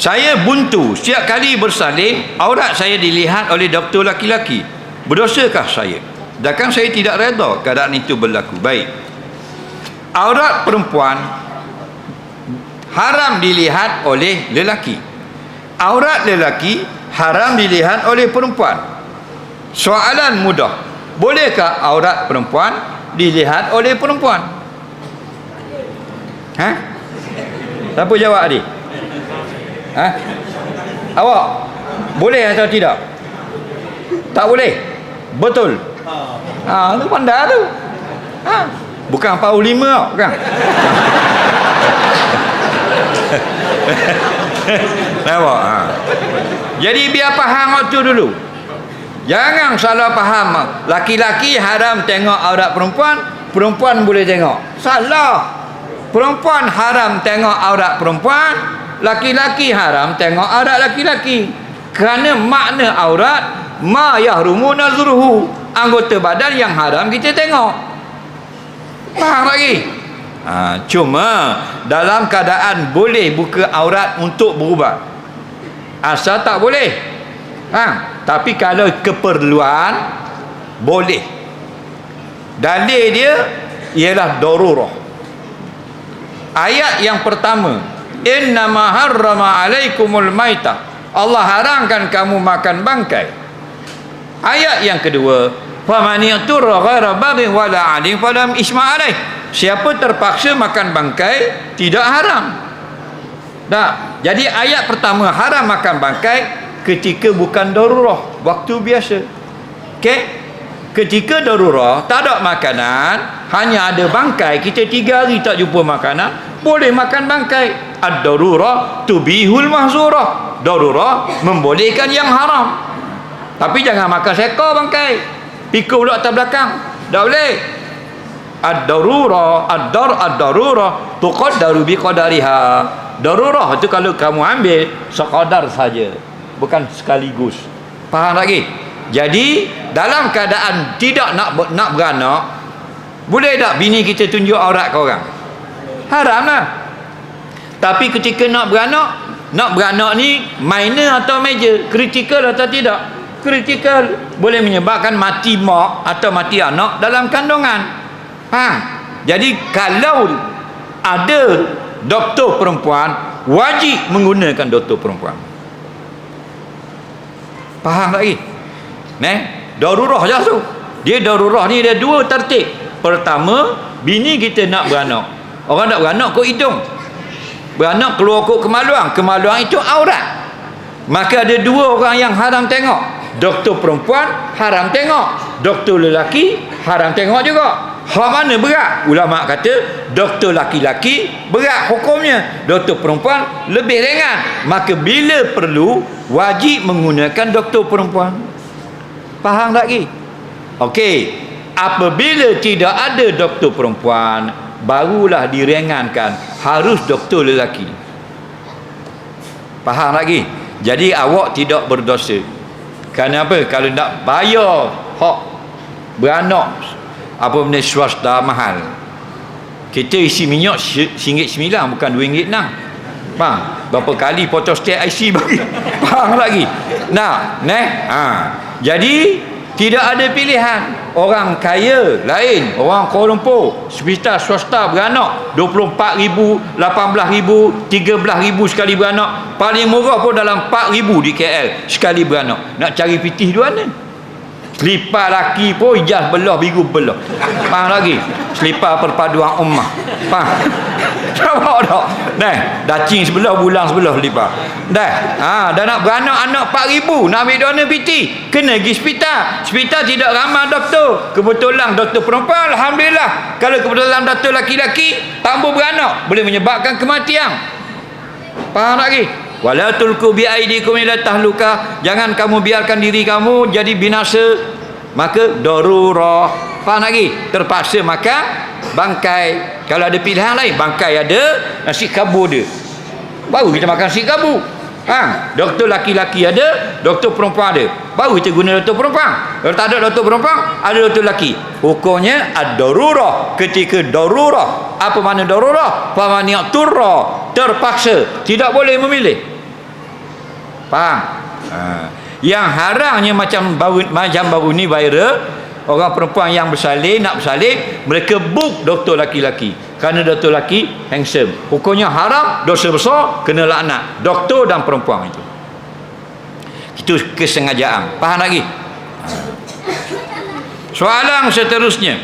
Saya buntu setiap kali bersalin aurat saya dilihat oleh doktor laki-laki. Berdosakah saya? Sedangkan saya tidak reda keadaan itu berlaku. Baik. Aurat perempuan haram dilihat oleh lelaki. Aurat lelaki haram dilihat oleh perempuan. Soalan mudah. Bolehkah aurat perempuan dilihat oleh perempuan? Ha? Siapa jawab adik? Ha? Awak boleh atau tidak? Tak boleh. Betul. Ha, tu pandai tu. Ha. Bukan 45 tau, bukan. Nampak? Ha. Jadi biar faham waktu dulu. Jangan salah faham. Laki-laki haram tengok aurat perempuan, perempuan boleh tengok. Salah. Perempuan haram tengok aurat perempuan, laki-laki haram tengok aurat laki-laki. Kerana makna aurat ma yahrumu nazruhu. Anggota badan yang haram kita tengok. Faham lagi? Ha, cuma dalam keadaan boleh buka aurat untuk berubat. Asal tak boleh. Ha, tapi kalau keperluan boleh. Dalil dia ialah darurah. Ayat yang pertama, innama harrama alaikumul maitah. Allah haramkan kamu makan bangkai. Ayat yang kedua, faman yaturra ghaira baghin wala 'adin falam isma alaih. Siapa terpaksa makan bangkai tidak haram. Tak. Jadi ayat pertama haram makan bangkai ketika bukan darurah, waktu biasa. Okey? Ketika darurah, tak ada makanan, hanya ada bangkai, kita tiga hari tak jumpa makanan, boleh makan bangkai. Ad-darurah tubihul mahzurah. Darurah membolehkan yang haram. Tapi jangan makan sekor bangkai. Pikul pula atas belakang. Tak boleh. Ad-darurah, ad-dar ad-darurah tuqaddaru biqadariha. Darurah itu kalau kamu ambil sekadar saja, bukan sekaligus. Faham lagi? Jadi dalam keadaan tidak nak nak beranak, boleh tak bini kita tunjuk aurat ke orang? Haram lah. Tapi ketika nak beranak, nak beranak ni minor atau major, critical atau tidak? Critical boleh menyebabkan mati mak atau mati anak dalam kandungan. Faham? Jadi kalau ada doktor perempuan wajib menggunakan doktor perempuan. Faham lagi? Neh, darurah je tu. Dia darurah ni dia dua tertib. Pertama, bini kita nak beranak. Orang nak beranak kok hidung. Beranak keluar kok kemaluan. Kemaluan itu aurat. Maka ada dua orang yang haram tengok. Doktor perempuan haram tengok. Doktor lelaki haram tengok juga. Hak mana berat? Ulama kata doktor laki-laki berat hukumnya. Doktor perempuan lebih ringan. Maka bila perlu wajib menggunakan doktor perempuan. Faham lagi? Okey. Apabila tidak ada doktor perempuan, barulah diringankan harus doktor lelaki. Faham lagi? Jadi awak tidak berdosa. Apa? Kalau nak bayar hak beranak apa benda swasta mahal. Kita isi minyak RM1.9 bukan RM2.6. Faham? Berapa kali potong setiap IC bagi. Faham lagi? Nah, neh. Ha. Jadi tidak ada pilihan. Orang kaya lain, orang Kuala Lumpur, hospital swasta beranak 24,000, 18,000, 13,000 sekali beranak. Paling murah pun dalam 4,000 di KL sekali beranak. Nak cari pitih di mana? Selipar laki pun ijaz belah biru belah. Faham lagi? Selipar perpaduan ummah. Faham? Nampak tak? Dah, dacing sebelah, bulang sebelah selipar. Dah. Ha, dah nak beranak anak 4000, nak ambil dana piti. Kena pergi hospital. Hospital tidak ramah doktor. Kebetulan doktor perempuan, alhamdulillah. Kalau kebetulan doktor laki-laki, tak boleh beranak, boleh menyebabkan kematian. Faham lagi? wala tulku bi aidikum ila tahluka jangan kamu biarkan diri kamu jadi binasa maka darurah faham lagi? Terpaksa makan bangkai. Kalau ada pilihan lain bangkai ada nasi kabu ada. Baru kita makan nasi kabu ha doktor laki-laki ada doktor perempuan ada. Baru kita guna doktor perempuan. Kalau tak ada doktor perempuan ada doktor laki hukumnya ad-darurah. Ketika darurah apa makna darurah? Faman yaqturra terpaksa. Tidak boleh memilih. Faham? Ha. yang haramnya macam baru macam baru ni viral orang perempuan yang bersalin nak bersalin mereka book doktor laki-laki. Kerana doktor laki handsome. Hukumnya haram dosa besar kena laknat. Doktor dan perempuan itu. Itu kesengajaan. Faham lagi soalan seterusnya